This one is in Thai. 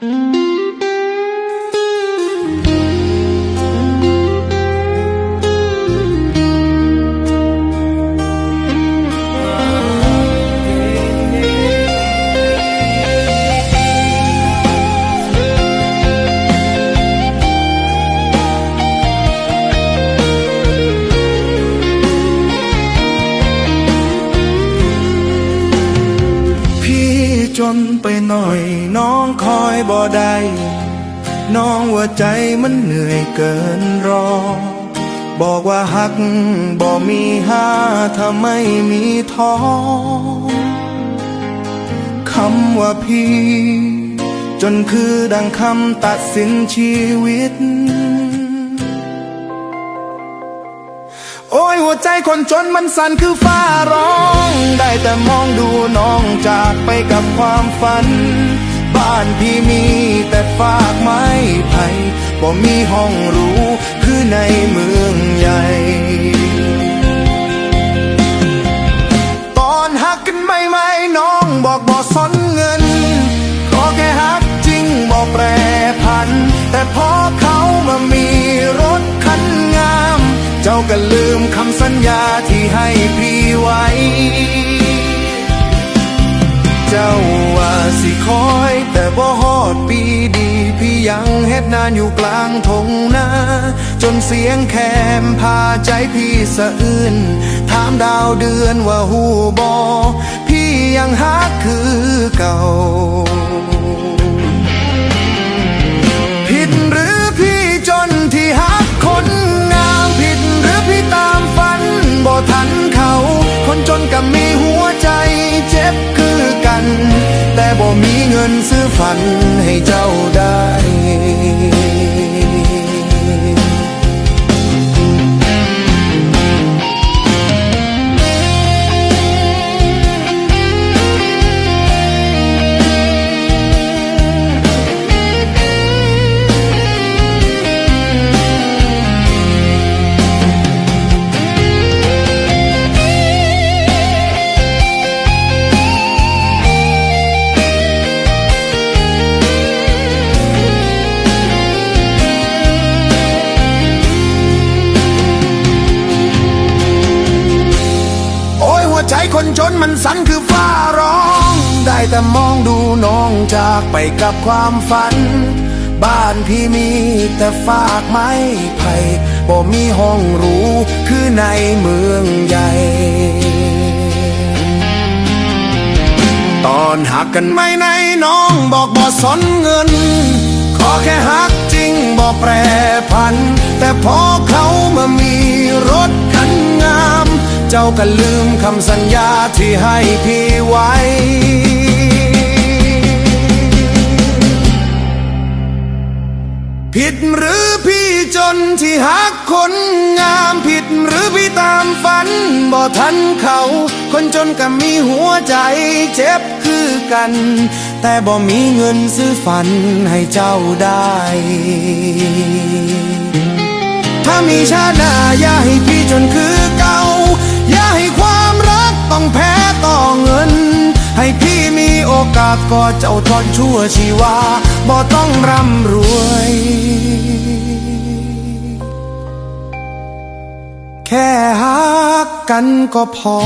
พี่ ไปหน่อย น้องคอยบ่ได้น้องว่าใจมันเหนื่อยเกินรอ บอกว่าหักบ่มีห้าถ้าไม่มีท้อคำว่าพี่ จนคือดังคำตัดสินชีวิต โอ้ยหัวใจคนจนมันสั่นคือฟ้าร้อง ได้แต่มองดูน้องจากไปกับความฝัน บ้านพี่มีแต่ฝากไม้ไผ่บ่มีห้องรูคือในเมืองใหญ่ ก็ลืมคำสัญญาที่ให้พี่ไว้ เจ้าว่าสิคอย แต่บ่ฮอดปีดี พี่ยังเฮ็ดนานอยู่กลางทงนาจนเสียงแคมพาใจพี่สะอื้นถามดาวเดือนว่าหูบอ พี่ยังฮักคือเก่า หัวใจเจ็บคือกัน แต่บ่มีเงินซื้อฝันให้เจ้าได้ มันสั่นคือฟ้าร้อง ได้แต่มองดูน้องจากไปกับความฝัน บ้านพี่มีแต่ฝากไม้ไผ่บ่มีห้องรูคือในเมืองใหญ่ตอนหักกันไม่ในน้องบอกบ่สนเงิน ขอแค่หักจริงบ่แปรพัน แต่พอเขามา เจ้าก็ลืมคำสัญญาที่ให้พี่ไว้ผิดหรือพี่จนที่หักคนงามผิดหรือพี่ตามฝันบ่ทันเขา คนจนก็มีหัวใจเจ็บคือกัน แต่บ่มีเงินซื้อฝันให้เจ้าได้ ถ้ามีชาติหน้าอย่าให้พี่จนคือ ก็เจ้าทอนชั่วชีวาบ่ต้องร่ำรวย แค่หักกันก็พอ